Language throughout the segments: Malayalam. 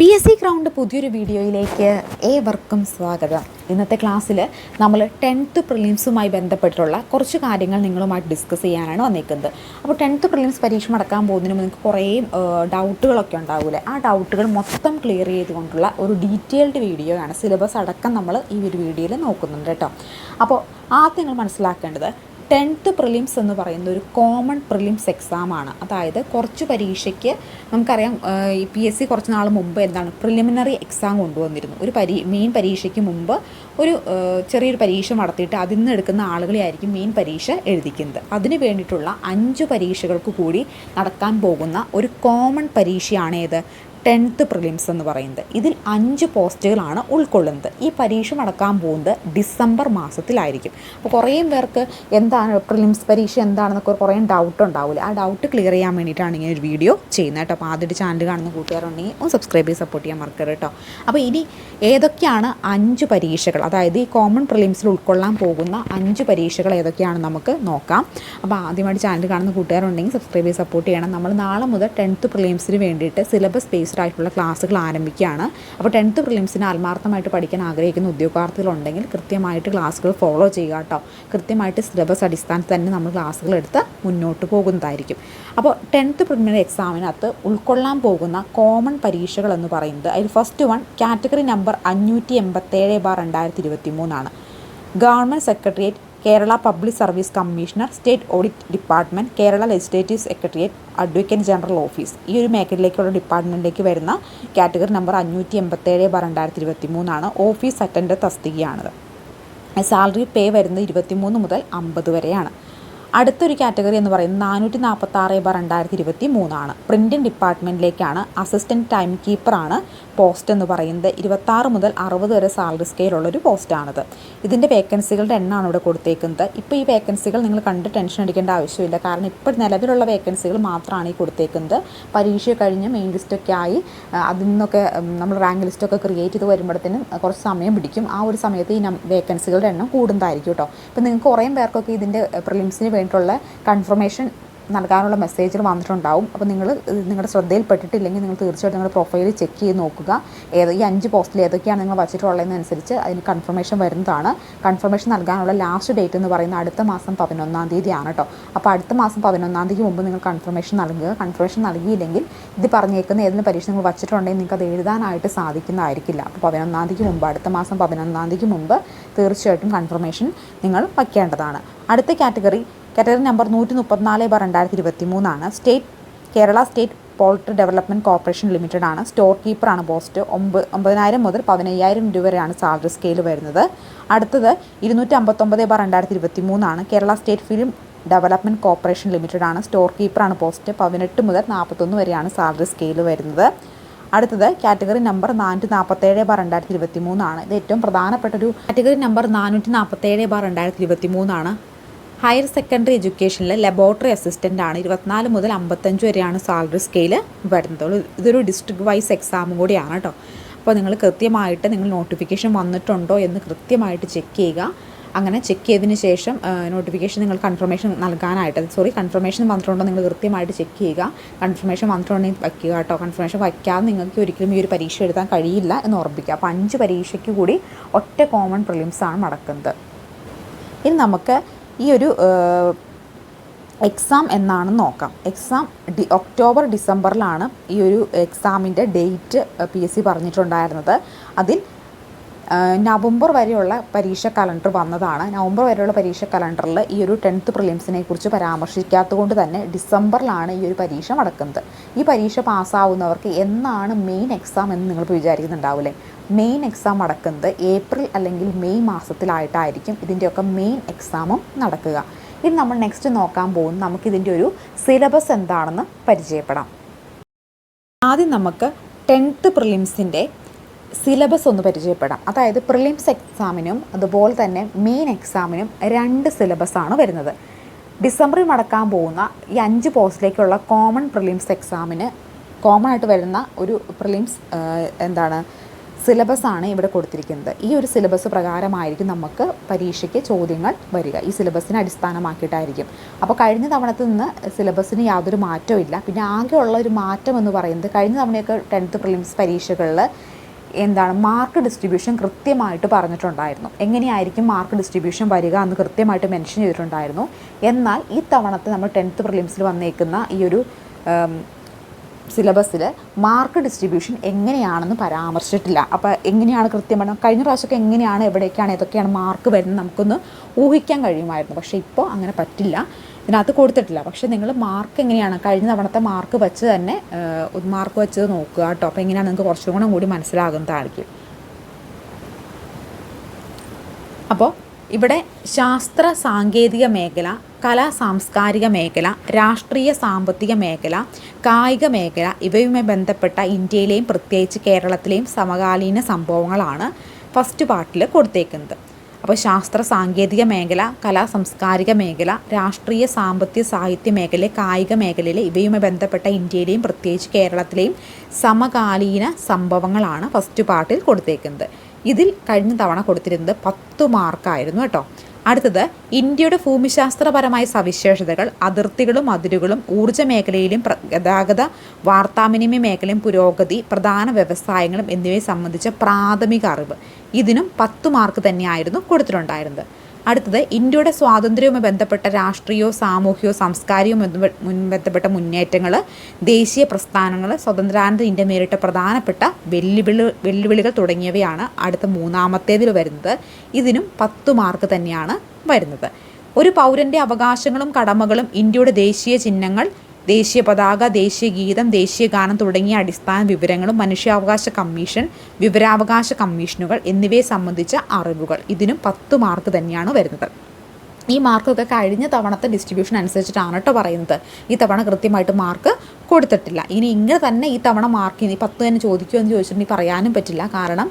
പി എസ് സി ഗ്രൗണ്ട് പുതിയൊരു വീഡിയോയിലേക്ക് ഏവർക്കും സ്വാഗതം. ഇന്നത്തെ ക്ലാസ്സിൽ നമ്മൾ ടെൻത്ത് പ്രിലിംസുമായി ബന്ധപ്പെട്ടുള്ള കുറച്ച് കാര്യങ്ങൾ നിങ്ങളുമായിട്ട് ഡിസ്കസ് ചെയ്യാനാണ് വന്നിരിക്കുന്നത്. അപ്പോൾ ടെൻത്ത് പ്രിലിംസ് പരീക്ഷ നടക്കാൻ പോകുന്നതിന് നിങ്ങൾക്ക് കുറേ ഡൗട്ടുകളൊക്കെ ഉണ്ടാവില്ലേ ആ ഡൗട്ടുകൾ മൊത്തം ക്ലിയർ ചെയ്തുകൊണ്ടുള്ള ഒരു ഡീറ്റെയിൽഡ് വീഡിയോ ആണ് സിലബസ് അടക്കം നമ്മൾ ഈ ഒരു വീഡിയോയിൽ നോക്കുന്നുണ്ട് കേട്ടോ. അപ്പോൾ ആദ്യം നിങ്ങൾ മനസ്സിലാക്കേണ്ടത് ടെൻത്ത് പ്രിലിംസ് എന്ന് പറയുന്ന ഒരു കോമൺ പ്രിലിംസ് എക്സാമാണ് അതായത് കുറച്ച് പരീക്ഷയ്ക്ക് നമുക്കറിയാം ഈ പി എസ് സി കുറച്ച് നാൾ മുമ്പ് എന്താണ് പ്രിലിമിനറി എക്സാം കൊണ്ടുവന്നിരുന്നു. ഒരു പരീ മെയിൻ പരീക്ഷയ്ക്ക് മുമ്പ് ഒരു ചെറിയൊരു പരീക്ഷ നടത്തിയിട്ട് അതിൽ നിന്ന് എടുക്കുന്ന ആളുകളെ ആയിരിക്കും മെയിൻ പരീക്ഷ എഴുതിക്കുന്നത്. അതിന് വേണ്ടിയിട്ടുള്ള അഞ്ച് പരീക്ഷകൾക്ക് കൂടി നടക്കാൻ പോകുന്ന ഒരു കോമൺ പരീക്ഷയാണേത്. ടെൻത്ത് പ്രിലിംസ് എന്ന് പറയുന്നത്. ഇതിൽ അഞ്ച് പോസ്റ്റുകളാണ് ഉൾക്കൊള്ളുന്നത്. ഈ പരീക്ഷ നടക്കാൻ പോകുന്നത് ഡിസംബർ മാസത്തിലായിരിക്കും. അപ്പോൾ കുറേ പേർക്ക് എന്താണ് പ്രിലിംസ് പരീക്ഷ എന്താണെന്നൊക്കെ കുറേ ഡൗട്ട് ഉണ്ടാവില്ല. ആ ഡൗട്ട് ക്ലിയർ ചെയ്യാൻ വേണ്ടിയിട്ടാണ് ഇങ്ങനെ ഒരു വീഡിയോ ചെയ്യുന്നത് കേട്ടോ. അപ്പോൾ ആദ്യമായിട്ട് ചാനൽ കാണുന്ന കൂട്ടുകാരുണ്ടെങ്കിൽ ഒന്ന് സബ്സ്ക്രൈബ് ചെയ്ത് സപ്പോർട്ട് ചെയ്യാൻ മറക്കരുത് കേട്ടോ. അപ്പോൾ ഇനി ഏതൊക്കെയാണ് അഞ്ച് പരീക്ഷകൾ? അതായത് ഈ കോമൺ പ്രിലിംസിൽ ഉൾക്കൊള്ളാൻ പോകുന്ന അഞ്ച് പരീക്ഷകൾ ഏതൊക്കെയാണെന്ന് നമുക്ക് നോക്കാം. അപ്പോൾ ആദ്യമായിട്ട് ചാനൽ കാണുന്ന കൂട്ടുകാരുണ്ടെങ്കിൽ സബ്സ്ക്രൈബ് ചെയ്ത് സപ്പോർട്ട് ചെയ്യണം. നമ്മൾ നാളെ മുതൽ ടെൻത്ത് പ്രിലിംസിന് വേണ്ടിയിട്ട് സിലബസ് ബേസ്ഡ് ആയിട്ടുള്ള ക്ലാസ്സുകൾ ആരംഭിക്കുകയാണ്. അപ്പോൾ ടെൻത്ത് പ്രിലിംസിന് ആത്മാർത്ഥമായിട്ട് പഠിക്കാൻ ആഗ്രഹിക്കുന്ന ഉദ്യോഗാർത്ഥികളുണ്ടെങ്കിൽ കൃത്യമായിട്ട് ക്ലാസ്സുകൾ ഫോളോ ചെയ്യുക കേട്ടോ. കൃത്യമായിട്ട് സിലബസ് അടിസ്ഥാനത്തിൽ തന്നെ നമ്മൾ ക്ലാസ്സുകൾ എടുത്ത് മുന്നോട്ട് പോകുന്നതായിരിക്കും. അപ്പോൾ ടെൻത്ത് പ്രിലിമിനറി എക്സാമിനകത്ത് ഉൾക്കൊള്ളാൻ പോകുന്ന കോമൺ പരീക്ഷകൾ എന്ന് പറയുന്നത് അതിൽ ഫസ്റ്റ് വൺ കാറ്റഗറി നമ്പർ അഞ്ഞൂറ്റി എൺപത്തേഴ് ബാർ രണ്ടായിരത്തി ഇരുപത്തി മൂന്നാണ് government secretariat Kerala public service commissioner state audit department Kerala legislative secretariat advocate general office ഈ ഒരു മേഖലയിലേക്കുള്ള ഡിപ്പാർട്ട്മെന്റിലേക്ക് വരുന്ന കാറ്റഗറി നമ്പർ അഞ്ഞൂറ്റി എൺപത്തേഴ് ബാർ രണ്ടായിരത്തി ഇരുപത്തി മൂന്നാണ് ഓഫീസ് അറ്റൻഡർ തസ്തികയാണത്. സാലറി പേ വരുന്നത് ഇരുപത്തിമൂന്ന് മുതൽ അമ്പത് വരെയാണ്. അടുത്തൊരു കാറ്റഗറി എന്ന് പറയുന്നത് നാനൂറ്റി നാൽപ്പത്തി ആറ് ബാർ രണ്ടായിരത്തി ഇരുപത്തി മൂന്നാണ് പ്രിന്റിംഗ് ഡിപ്പാർട്ട്മെന്റിലേക്കാണ് അസിസ്റ്റന്റ് ടൈം കീപ്പറാണ് പോസ്റ്റ് എന്ന് പറയുന്നത് ഇരുപത്താറ് മുതൽ അറുപത് വരെ സാലറി സ്കെയിലുള്ളൊരു പോസ്റ്റാണിത്. ഇതിന്റെ വേക്കൻസികളുടെ എണ്ണമാണ് ഇവിടെ കൊടുത്തേക്കുന്നത്. ഇപ്പോൾ ഈ വേക്കൻസികൾ നിങ്ങൾ കണ്ട് ടെൻഷൻ അടിക്കേണ്ട ആവശ്യമില്ല. കാരണം ഇപ്പോൾ നിലവിലുള്ള വേക്കൻസികൾ മാത്രമാണ് ഈ കൊടുത്തേക്കുന്നത്. പരീക്ഷ കഴിഞ്ഞ് മെയിൻ ലിസ്റ്റൊക്കെ ആയി അതിൽ നിന്നൊക്കെ നമ്മൾ റാങ്ക് ലിസ്റ്റൊക്കെ ക്രിയേറ്റ് ചെയ്ത് വരുമ്പോഴത്തേനും കുറച്ച് സമയം പിടിക്കും. ആ ഒരു സമയത്ത് ഈ വേക്കൻസികളുടെ എണ്ണം കൂടുന്നതായിരിക്കും കേട്ടോ. അപ്പോൾ നിങ്ങൾക്ക് കുറേ പേർക്കൊക്കെ ഇതിന്റെ പ്രിലിംസിന് വേണ്ടിയിട്ടുള്ള കൺഫർമേഷൻ നൽകാനുള്ള മെസ്സേജുകൾ വന്നിട്ടുണ്ടാവും. അപ്പോൾ നിങ്ങൾ നിങ്ങളുടെ ശ്രദ്ധയിൽപ്പെട്ടിട്ടില്ലെങ്കിൽ നിങ്ങൾ തീർച്ചയായിട്ടും നിങ്ങളുടെ പ്രൊഫൈൽ ചെക്ക് ചെയ്ത് നോക്കുക. ഏത് ഈ അഞ്ച് പോസ്റ്റിൽ ഏതൊക്കെയാണ് നിങ്ങൾ വച്ചിട്ടുള്ളതെന്നനുസരിച്ച് അതിന് കൺഫർമേഷൻ വരുന്നതാണ്. കൺഫർമേഷൻ നൽകാനുള്ള ലാസ്റ്റ് ഡേറ്റ് എന്ന് പറയുന്നത് അടുത്ത മാസം പതിനൊന്നാം തീയതിയാണ് കേട്ടോ അപ്പോൾ അടുത്ത മാസം പതിനൊന്നാം തീയതി മുമ്പ് നിങ്ങൾ കൺഫർമേഷൻ നൽകുക. കൺഫർമേഷൻ നൽകിയില്ലെങ്കിൽ ഇത് പറഞ്ഞേക്കുന്ന ഏതെങ്കിലും പരീക്ഷ നിങ്ങൾ വച്ചിട്ടുണ്ടെങ്കിൽ നിങ്ങൾക്ക് അത് എഴുതാനായിട്ട് സാധിക്കുന്നതായിരിക്കില്ല. അപ്പോൾ പതിനൊന്നാം തീയതിക്ക് മുമ്പ് അടുത്ത മാസം പതിനൊന്നാം തീയതിക്ക് മുമ്പ് തീർച്ചയായിട്ടും കൺഫർമേഷൻ നിങ്ങൾ വയ്ക്കേണ്ടതാണ്. അടുത്ത കാറ്റഗറി കാറ്റഗറി നമ്പർ നൂറ്റി മുപ്പത്തിനാല് ബാർ രണ്ടായിരത്തി ഇരുപത്തി മൂന്നാണ് state Kerala state poultry development corporation limited ആണ് സ്റ്റോർ കീപ്പറാണ് പോസ്റ്റ് ഒമ്പത് ഒമ്പതിനായിരം മുതൽ പതിനയ്യായിരം രൂപ വരെയാണ് സാലറി സ്കെയിൽ വരുന്നത്. അടുത്തത് ഇരുന്നൂറ്റി അമ്പത്തൊമ്പത് ബാർ രണ്ടായിരത്തി ഇരുപത്തി മൂന്നാണ് Kerala state film development corporation limited ആണ് സ്റ്റോർ കീപ്പറാണ് പോസ്റ്റ് പതിനെട്ട് മുതൽ നാൽപ്പത്തൊന്ന് വരെയാണ് സാലറി സ്കെയിൽ വരുന്നത്. അടുത്തത് കാറ്റഗറി നമ്പർ നാനൂറ്റി നാൽപ്പത്തേഴ് ബാർ രണ്ടായിരത്തി ഇരുപത്തി മൂന്നാണ് ഇത് ഏറ്റവും പ്രധാനപ്പെട്ട ഒരു കാറ്റഗറി നമ്പർ നാനൂറ്റി നാൽപ്പത്തേഴ് ബാർ രണ്ടായിരത്തി ഇരുപത്തി മൂന്നാണ് ഹയർ സെക്കൻഡറി എഡ്യൂക്കേഷനിൽ ലബോറട്ടറി അസിസ്റ്റന്റ് ആണ്. ഇരുപത്തിനാല് മുതൽ അമ്പത്തഞ്ച് വരെയാണ് സാലറി സ്കെയിൽ വരുന്നത് ഇതൊരു ഡിസ്ട്രിക്ട് വൈസ് എക്സാമും കൂടിയാണ് കേട്ടോ. അപ്പോൾ നിങ്ങൾ കൃത്യമായിട്ട് നിങ്ങൾ നോട്ടിഫിക്കേഷൻ വന്നിട്ടുണ്ടോ എന്ന് കൃത്യമായിട്ട് ചെക്ക് ചെയ്യുക. അങ്ങനെ ചെക്ക് ചെയ്തതിന് ശേഷം നോട്ടിഫിക്കേഷൻ നിങ്ങൾ കൺഫർമേഷൻ നൽകാനായിട്ട് സോറി കൺഫർമേഷൻ വന്നിട്ടുണ്ടോ നിങ്ങൾ കൃത്യമായിട്ട് ചെക്ക് ചെയ്യുക. കൺഫർമേഷൻ വന്നിട്ടുണ്ടെങ്കിൽ വയ്ക്കുക കേട്ടോ. കൺഫർമേഷൻ വയ്ക്കാതെ നിങ്ങൾക്ക് ഒരിക്കലും ഈ ഒരു പരീക്ഷ എഴുതാൻ കഴിയില്ല എന്ന് ഉറപ്പിക്കുക അപ്പോൾ അഞ്ച് പരീക്ഷയ്ക്ക് കൂടി ഒറ്റ കോമൺ പ്രിലിംസാണ് നടക്കുന്നത്. ഇനി നമുക്ക് ഈ ഒരു എക്സാം എന്നാണ് നോക്കാം. എക്സാം ഡി ഒക്ടോബർ ഡിസംബറിലാണ് ഈ ഒരു എക്സാമിന്റെ ഡേറ്റ് പി എസ് സി പറഞ്ഞിട്ടുണ്ടായിരുന്നത്. അതിൽ നവംബർ വരെയുള്ള പരീക്ഷ കലണ്ടർ വന്നതാണ്. നവംബർ വരെയുള്ള പരീക്ഷ കലണ്ടറിൽ ഈ ഒരു ടെൻത്ത് പ്രിലിംസിനെ കുറിച്ച് പരാമർശിക്കാത്തതുകൊണ്ട് തന്നെ ഡിസംബറിലാണ് ഈ ഒരു പരീക്ഷ നടക്കുന്നത്. ഈ പരീക്ഷ പാസ്സാവുന്നവർക്ക് എന്നാണ് മെയിൻ എക്സാം എന്ന് നിങ്ങൾ വിചാരിക്കുന്നുണ്ടാവില്ലേ മെയിൻ എക്സാം നടക്കുന്നത് ഏപ്രിൽ അല്ലെങ്കിൽ മെയ് മാസത്തിലായിട്ടായിരിക്കും ഇതിന്റെയൊക്കെ മെയിൻ എക്സാമും നടക്കുക. ഇനി നമ്മൾ നെക്സ്റ്റ് നോക്കാൻ പോകുന്നത് നമുക്കിതിന്റെ ഒരു സിലബസ് എന്താണെന്ന് പരിചയപ്പെടാം. ആദ്യം നമുക്ക് ടെൻത്ത് പ്രിലിംസിന്റെ സിലബസ് ഒന്ന് പരിചയപ്പെടാം. അതായത് പ്രിലിംസ് എക്സാമിനും അതുപോലെ തന്നെ മെയിൻ എക്സാമിനും രണ്ട് സിലബസാണ് വരുന്നത്. ഡിസംബറിൽ നടക്കാൻ പോകുന്ന ഈ അഞ്ച് പോസ്റ്റിലേക്കുള്ള കോമൺ പ്രിലിംസ് എക്സാമിന് കോമൺ ആയിട്ട് വരുന്ന ഒരു പ്രിലിംസ് എന്താണ് സിലബസാണ് ഇവിടെ കൊടുത്തിരിക്കുന്നത്. ഈ ഒരു സിലബസ് പ്രകാരമായിരിക്കും നമുക്ക് പരീക്ഷയ്ക്ക് ചോദ്യങ്ങൾ വരിക. ഈ സിലബസിനെ അടിസ്ഥാനമാക്കിയിട്ടായിരിക്കും. അപ്പോൾ കഴിഞ്ഞ തവണത്ത് നിന്ന് സിലബസിന് യാതൊരു മാറ്റവും ഇല്ല. പിന്നെ ആകെയുള്ള ഒരു മാറ്റം എന്ന് പറയുന്നത് കഴിഞ്ഞ തവണയൊക്കെ ടെൻത്ത് പ്രിലിംസ് പരീക്ഷകളിൽ എന്താണ് മാർക്ക് ഡിസ്ട്രിബ്യൂഷൻ കൃത്യമായിട്ട് പറഞ്ഞിട്ടുണ്ടായിരുന്നു. എങ്ങനെയായിരിക്കും മാർക്ക് ഡിസ്ട്രിബ്യൂഷൻ വരിക എന്ന് കൃത്യമായിട്ട് മെൻഷൻ ചെയ്തിട്ടുണ്ടായിരുന്നു. എന്നാൽ ഈ തവണത്തെ നമ്മൾ ടെൻത്ത് പ്രിലിംസിൽ വന്നേക്കുന്ന ഈ ഒരു സിലബസിൽ മാർക്ക് ഡിസ്ട്രിബ്യൂഷൻ എങ്ങനെയാണെന്ന് പരാമർശിച്ചിട്ടില്ല. അപ്പോൾ എങ്ങനെയാണ് കൃത്യമാണ് കഴിഞ്ഞ പ്രാവശ്യമൊക്കെ എങ്ങനെയാണ് എവിടെയൊക്കെയാണ് ഏതൊക്കെയാണ് മാർക്ക് വരുന്നത് നമുക്കൊന്ന് ഊഹിക്കാൻ കഴിയുമായിരുന്നു. പക്ഷേ ഇപ്പോൾ അങ്ങനെ പറ്റില്ല. ഇതിനകത്ത് കൊടുത്തിട്ടില്ല. പക്ഷേ നിങ്ങൾ മാർക്ക് എങ്ങനെയാണ്? കഴിഞ്ഞ തവണത്തെ മാർക്ക് വെച്ച് തന്നെ മാർക്ക് വെച്ച് നോക്കുക കേട്ടോ. അപ്പോൾ എങ്ങനെയാണ് നിങ്ങൾക്ക് കുറച്ചും കൂടെ കൂടി മനസ്സിലാകുന്നതായിരിക്കും അപ്പോൾ ഇവിടെ ശാസ്ത്ര സാങ്കേതിക മേഖല കലാ സാംസ്കാരിക മേഖല രാഷ്ട്രീയ സാമ്പത്തിക മേഖല കായിക മേഖല ഇവയുമായി ബന്ധപ്പെട്ട ഇന്ത്യയിലെയും പ്രത്യേകിച്ച് കേരളത്തിലെയും സമകാലീന സംഭവങ്ങളാണ് ഫസ്റ്റ് പാർട്ടിൽ കൊടുത്തേക്കുന്നത്. അപ്പോൾ ശാസ്ത്ര സാങ്കേതിക മേഖല കലാ സാംസ്കാരിക മേഖല രാഷ്ട്രീയ സാമ്പത്തിക സാഹിത്യ മേഖല കായിക മേഖലയിലെ ഇവയുമായി ബന്ധപ്പെട്ട ഇന്ത്യയിലെയും പ്രത്യേകിച്ച് കേരളത്തിലെയും സമകാലീന സംഭവങ്ങളാണ് ഫസ്റ്റ് പാർട്ടിൽ കൊടുത്തേക്കുന്നത്. ഇതിൽ കഴിഞ്ഞ തവണ കൊടുത്തിരുന്നത് പത്ത് മാർക്കായിരുന്നു കേട്ടോ. അടുത്തത് ഇന്ത്യയുടെ ഭൂമിശാസ്ത്രപരമായ സവിശേഷതകൾ അതിർത്തികളും അതിരുകളും ഊർജ മേഖലയിലും ഗതാഗത വാർത്താവിനിമയ മേഖലയും പുരോഗതി പ്രധാന വ്യവസായങ്ങളും എന്നിവയെ സംബന്ധിച്ച പ്രാഥമിക അറിവ്. ഇതിനും പത്ത് മാർക്ക് തന്നെയായിരുന്നു കൊടുത്തിട്ടുണ്ടായിരുന്നത്. അടുത്തത് ഇന്ത്യയുടെ സ്വാതന്ത്ര്യവുമായി ബന്ധപ്പെട്ട രാഷ്ട്രീയവും സാമൂഹികവും സാംസ്കാരികവും ബന്ധപ്പെട്ട മുന്നേറ്റങ്ങൾ ദേശീയ പ്രസ്ഥാനങ്ങൾ സ്വതന്ത്രാനന്ദ ഇന്ത്യ നേരിട്ട പ്രധാനപ്പെട്ട വെല്ലുവിളി വെല്ലുവിളികൾ തുടങ്ങിയവയാണ് അടുത്ത മൂന്നാമത്തേതിൽ വരുന്നത്. ഇതിനും പത്ത് മാർക്ക് തന്നെയാണ് വരുന്നത്. ഒരു പൗരന്റെ അവകാശങ്ങളും കടമകളും ഇന്ത്യയുടെ ദേശീയ ചിഹ്നങ്ങൾ ദേശീയ പതാക ദേശീയ ഗീതം ദേശീയ ഗാനം തുടങ്ങിയ അടിസ്ഥാന വിവരങ്ങളും മനുഷ്യാവകാശ കമ്മീഷൻ വിവരാവകാശ കമ്മീഷനുകൾ എന്നിവയെ സംബന്ധിച്ച അറിവുകൾ. ഇതിനും പത്ത് മാർക്ക് തന്നെയാണ് വരുന്നത്. ഈ മാർക്കൊക്കെ കഴിഞ്ഞ തവണത്തെ ഡിസ്ട്രിബ്യൂഷൻ അനുസരിച്ചിട്ടാണ് കേട്ടോ പറയുന്നത്. ഈ തവണ കൃത്യമായിട്ട് മാർക്ക് കൊടുത്തിട്ടില്ല. ഇനി ഇങ്ങനെ തന്നെ ഈ തവണ മാർക്ക് ഇനി പത്ത് തന്നെ ചോദിക്കുമോ എന്ന് ചോദിച്ചിട്ടുണ്ടെങ്കിൽ പറയാനും പറ്റില്ല. കാരണം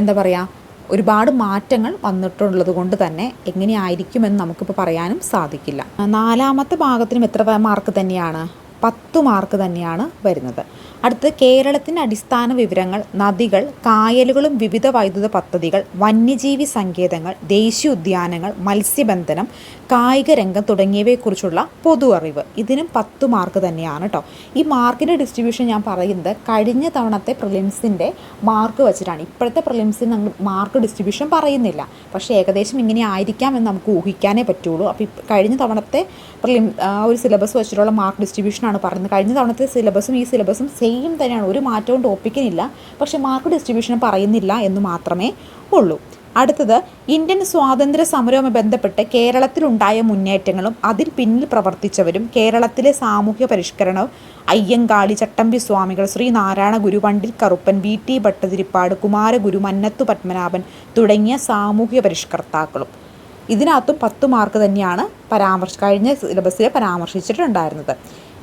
എന്താ പറയുക ഒരുപാട് മാറ്റങ്ങൾ വന്നിട്ടുള്ളത് കൊണ്ട് തന്നെ എങ്ങനെയായിരിക്കുമെന്ന് നമുക്കിപ്പോൾ പറയാനും സാധിക്കില്ല. നാലാമത്തെ ഭാഗത്തിനും എത്ര മാർക്ക് തന്നെയാണ്? പത്ത് മാർക്ക് തന്നെയാണ് വരുന്നത്. അടുത്ത് കേരളത്തിന്റെ അടിസ്ഥാന വിവരങ്ങൾ നദികൾ കായലുകളും വിവിധ വൈദ്യുത പദ്ധതികൾ വന്യജീവി സങ്കേതങ്ങൾ ദേശീയ ഉദ്യാനങ്ങൾ മത്സ്യബന്ധനം കായിക രംഗം തുടങ്ങിയവയെക്കുറിച്ചുള്ള പൊതു അറിവ്. ഇതിനും പത്ത് മാർക്ക് തന്നെയാണ് കേട്ടോ ഈ മാർക്കിന്റെ ഡിസ്ട്രിബ്യൂഷൻ ഞാൻ പറയുന്നത് കഴിഞ്ഞ തവണത്തെ പ്രിലിംസിന്റെ മാർക്ക് വെച്ചിട്ടാണ്. ഇപ്പോഴത്തെ പ്രിലിംസിന് നമ്മൾ മാർക്ക് ഡിസ്ട്രിബ്യൂഷൻ പറയുന്നില്ല. പക്ഷേ ഏകദേശം ഇങ്ങനെ ആയിരിക്കാം എന്ന് നമുക്ക് ഊഹിക്കാനേ പറ്റുള്ളൂ. അപ്പോൾ കഴിഞ്ഞ തവണത്തെ പ്രിലിം ഒരു സിലബസ് വെച്ചിട്ടുള്ള മാർക്ക് ഡിസ്ട്രിബ്യൂഷനാണ് പറയുന്നത്. കഴിഞ്ഞ തവണത്തെ സിലബസും ഈ സിലബസും സെയിം തന്നെയാണ്. ഒരു മാറ്റവും ടോപ്പിക്കിനില്ല പക്ഷേ മാർക്ക് ഡിസ്ട്രിബ്യൂഷൻ പറയുന്നില്ല എന്ന് മാത്രമേ ഉള്ളൂ. അടുത്തത് ഇന്ത്യൻ സ്വാതന്ത്ര്യ സമരവുമായി ബന്ധപ്പെട്ട് കേരളത്തിലുണ്ടായ മുന്നേറ്റങ്ങളും അതിൽ പിന്നിൽ പ്രവർത്തിച്ചവരും കേരളത്തിലെ സാമൂഹ്യ പരിഷ്കരണവും അയ്യങ്കാളി ചട്ടമ്പി സ്വാമികൾ ശ്രീ നാരായണ ഗുരു പണ്ഡിൽ കറുപ്പൻ വി ടി ഭട്ടതിരിപ്പാട് കുമാരഗുരു മന്നത്തു പത്മനാഭൻ തുടങ്ങിയ സാമൂഹ്യ പരിഷ്കർത്താക്കളും. ഇതിനകത്തും പത്ത് മാർക്ക് തന്നെയാണ് പരാമർശ കഴിഞ്ഞ സിലബസിൽ പരാമർശിച്ചിട്ടുണ്ടായിരുന്നത്.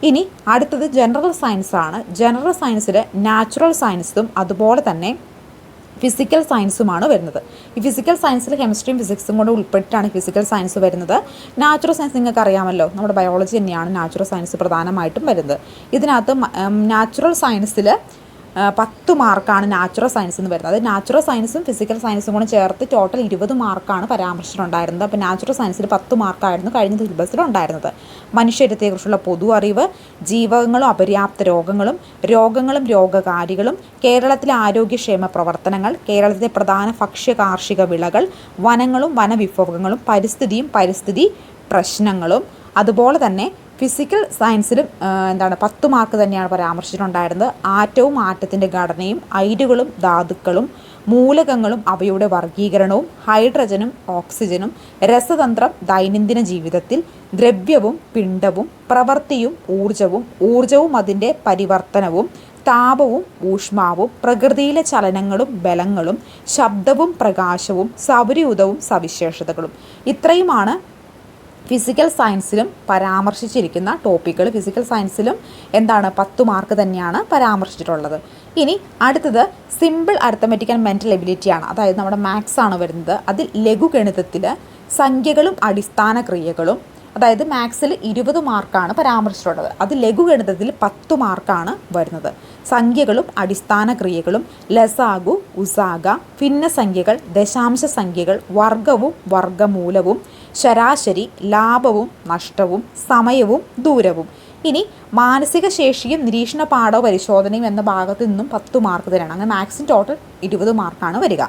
ഇനി അടുത്തത് ജനറൽ സയൻസ് ആണ്. ജനറൽ സയൻസിൽ നാച്ചുറൽ സയൻസും അതുപോലെ തന്നെ ഫിസിക്കൽ സയൻസുമാണ് വരുന്നത്. ഈ ഫിസിക്കൽ സയൻസിൽ കെമിസ്ട്രിയും ഫിസിക്സും കൂടെ ഉൾപ്പെട്ടിട്ടാണ് ഫിസിക്കൽ സയൻസ് വരുന്നത്. നാച്ചുറൽ സയൻസ് നിങ്ങൾക്ക് അറിയാമല്ലോ നമ്മുടെ ബയോളജി തന്നെയാണ് നാച്ചുറൽ സയൻസ് പ്രധാനമായിട്ടും വരുന്നത്. ഇതിനകത്ത് നാച്ചുറൽ സയൻസിൽ പത്ത് മാർക്കാണ് നാച്ചുറൽ സയൻസ് എന്ന് വരുന്നത്. അത് നാച്ചുറൽ സയൻസും ഫിസിക്കൽ സയൻസും കൂടെ ചേർത്ത് ടോട്ടൽ ഇരുപത് മാർക്കാണ് പരാമർശിച്ചിട്ടുണ്ടായിരുന്നത് അപ്പോൾ നാച്ചുറൽ സയൻസിൽ പത്ത് മാർക്കായിരുന്നു കഴിഞ്ഞ സിലബസിൽ ഉണ്ടായിരുന്നത്. മനുഷ്യരത്തെക്കുറിച്ചുള്ള പൊതു അറിവ് ജീവകങ്ങളും അപര്യാപ്ത രോഗങ്ങളും രോഗങ്ങളും രോഗകാരികളും കേരളത്തിലെ ആരോഗ്യക്ഷേമ പ്രവർത്തനങ്ങൾ കേരളത്തിലെ പ്രധാന ഭക്ഷ്യ കാർഷിക വിളകൾ വനങ്ങളും വനവിഭവങ്ങളും പരിസ്ഥിതിയും പരിസ്ഥിതി പ്രശ്നങ്ങളും അതുപോലെ തന്നെ ഫിസിക്കൽ സയൻസിലും എന്താണ് പത്ത് മാർക്ക് തന്നെയാണ് പരാമർശിച്ചിട്ടുണ്ടായിരുന്നത്. ആറ്റവും ആറ്റത്തിന്റെ ഘടനയും ഐരുകളും ധാതുക്കളും മൂലകങ്ങളും അവയുടെ വർഗീകരണവും ഹൈഡ്രജനും ഓക്സിജനും രസതന്ത്രം ദൈനംദിന ജീവിതത്തിൽ ദ്രവ്യവും പിണ്ഡവും പ്രവൃത്തിയും ഊർജവും ഊർജവും അതിന്റെ പരിവർത്തനവും താപവും ഊഷ്മാവും പ്രകൃതിയിലെ ചലനങ്ങളും ബലങ്ങളും ശബ്ദവും പ്രകാശവും സൗരയുതവും സവിശേഷതകളും. ഇത്രയുമാണ് ഫിസിക്കൽ സയൻസിലും പരാമർശിച്ചിരിക്കുന്ന ടോപ്പിക്കുകൾ ഫിസിക്കൽ സയൻസിലും എന്താണ് പത്ത് മാർക്ക് തന്നെയാണ് പരാമർശിച്ചിട്ടുള്ളത്. ഇനി അടുത്തത് സിമ്പിൾ അർത്ഥമെറ്റിക് ആൻഡ് മെന്റൽ എബിലിറ്റിയാണ് അതായത് നമ്മുടെ മാത്സ് ആണ് വരുന്നത്. അതിൽ ലഘുഗണിതത്തിൽ സംഖ്യകളും അടിസ്ഥാന ക്രിയകളും അതായത് മാത്സിൽ ഇരുപത് മാർക്കാണ് പരാമർശിച്ചിട്ടുള്ളത്. അത് ലഘുഗണിതത്തിൽ പത്ത് മാർക്കാണ് വരുന്നത്. സംഖ്യകളും അടിസ്ഥാന ക്രിയകളും ലസാഗു ഉസാഗ ഭിന്നസംഖ്യകൾ ദശാംശ സംഖ്യകൾ വർഗവും വർഗമൂലവും ശരാശരി ലാഭവും നഷ്ടവും സമയവും ദൂരവും. ഇനി മാനസിക ശേഷിയും നിരീക്ഷണ പാഠോ പരിശോധനയും എന്ന ഭാഗത്ത് നിന്നും പത്ത് മാർക്ക് തരണം. അങ്ങനെ മാത്സിന് ടോട്ടൽ ഇരുപത് മാർക്കാണ് വരിക.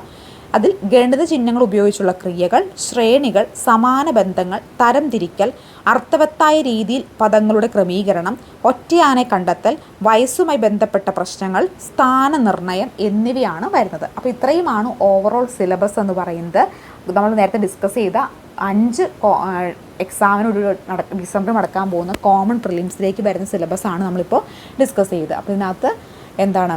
അതിൽ ഗണിത ചിഹ്നങ്ങൾ ഉപയോഗിച്ചുള്ള ക്രിയകൾ ശ്രേണികൾ സമാന ബന്ധങ്ങൾ തരംതിരിക്കൽ അർത്ഥവത്തായ രീതിയിൽ പദങ്ങളുടെ ക്രമീകരണം ഒറ്റയാനെ കണ്ടെത്തൽ വയസ്സുമായി ബന്ധപ്പെട്ട പ്രശ്നങ്ങൾ സ്ഥാനനിർണയം എന്നിവയാണ് വരുന്നത്. അപ്പോൾ ഇത്രയുമാണ് ഓവറോൾ സിലബസ് എന്ന് പറയുന്നത്. നമ്മൾ നേരത്തെ ഡിസ്കസ് ചെയ്ത അഞ്ച് എക്സാമിനോട് നട ഡിസംബർ നടക്കാൻ പോകുന്ന കോമൺ പ്രിലിംസിലേക്ക് വരുന്ന സിലബസാണ് നമ്മളിപ്പോൾ ഡിസ്കസ് ചെയ്തത്. അപ്പോൾ ഇതിനകത്ത് എന്താണ്?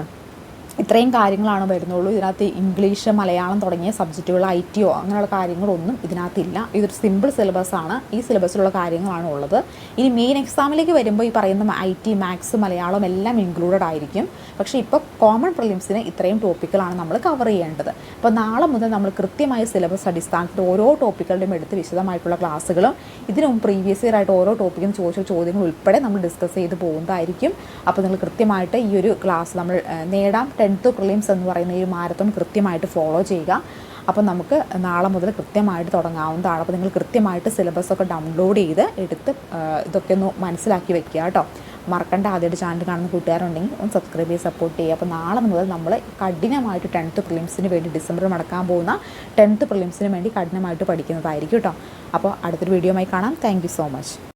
ഇത്രയും കാര്യങ്ങളാണ് വരുന്നുള്ളൂ. ഇതിനകത്ത് ഇംഗ്ലീഷ് മലയാളം തുടങ്ങിയ സബ്ജക്റ്റുകൾ ഐ ടിയോ അങ്ങനെയുള്ള കാര്യങ്ങളൊന്നും ഇതിനകത്തില്ല. ഇതൊരു സിമ്പിൾ സിലബസാണ് ഈ സിലബസിലുള്ള കാര്യങ്ങളാണ് ഉള്ളത്. ഇനി മെയിൻ എക്സാമിലേക്ക് വരുമ്പോൾ ഈ പറയുന്ന ഐ ടി മാത്സ് മലയാളം എല്ലാം ഇൻക്ലൂഡഡ് ആയിരിക്കും. പക്ഷേ ഇപ്പോൾ കോമൺ പ്രിലിംസിന് ഇത്രയും ടോപ്പിക്കുകളാണ് നമ്മൾ കവർ ചെയ്യേണ്ടത്. അപ്പോൾ നാളെ മുതൽ നമ്മൾ കൃത്യമായ സിലബസ് അടിസ്ഥാനത്തിൽ ഓരോ ടോപ്പിക്കുകളുടെയും എടുത്ത് വിശദമായിട്ടുള്ള ക്ലാസ്സുകളും ഇതിനു മുമ്പ് പ്രീവിയസ് ഇയർ ആയിട്ട് ഓരോ ടോപ്പിക്കും ചോദിച്ച ചോദ്യങ്ങൾ ഉൾപ്പെടെ നമ്മൾ ഡിസ്കസ് ചെയ്ത് പോകുന്നതായിരിക്കും. അപ്പോൾ നിങ്ങൾ കൃത്യമായിട്ട് ഈ ഒരു ക്ലാസ് നമ്മൾ ഏഹ്, ടെൻത്ത് പ്രിലിംസ് എന്ന് പറയുന്ന ഈ ഒരു മാരത്തോൺ കൃത്യമായിട്ട് ഫോളോ ചെയ്യുക. അപ്പോൾ നമുക്ക് നാളെ മുതൽ കൃത്യമായിട്ട് തുടങ്ങാവുന്നതാണ്. അപ്പോൾ നിങ്ങൾ കൃത്യമായിട്ട് സിലബസ് ഒക്കെ ഡൗൺലോഡ് ചെയ്ത് എടുത്ത് ഇതൊക്കെ ഒന്ന് മനസ്സിലാക്കി വെക്കുക കേട്ടോ. മറക്കണ്ട ആദ്യമായിട്ട് ചാനൽ കാണുന്ന കൂട്ടുകാരുണ്ടെങ്കിൽ ഒന്ന് സബ്സ്ക്രൈബ് ചെയ്ത് സപ്പോർട്ട് ചെയ്യുക. അപ്പോൾ നാളെ മുതൽ നമ്മൾ കഠിനമായിട്ട് ടെൻത്ത് പ്രിലിംസിന് വേണ്ടി ഡിസംബർ നടക്കാൻ പോകുന്ന ടെൻത്ത് പ്രിലിംസിന് വേണ്ടി കഠിനമായിട്ട് പഠിക്കുന്നതായിരിക്കും കേട്ടോ. അപ്പോൾ അടുത്തൊരു വീഡിയോയുമായി കാണാം. Thank so much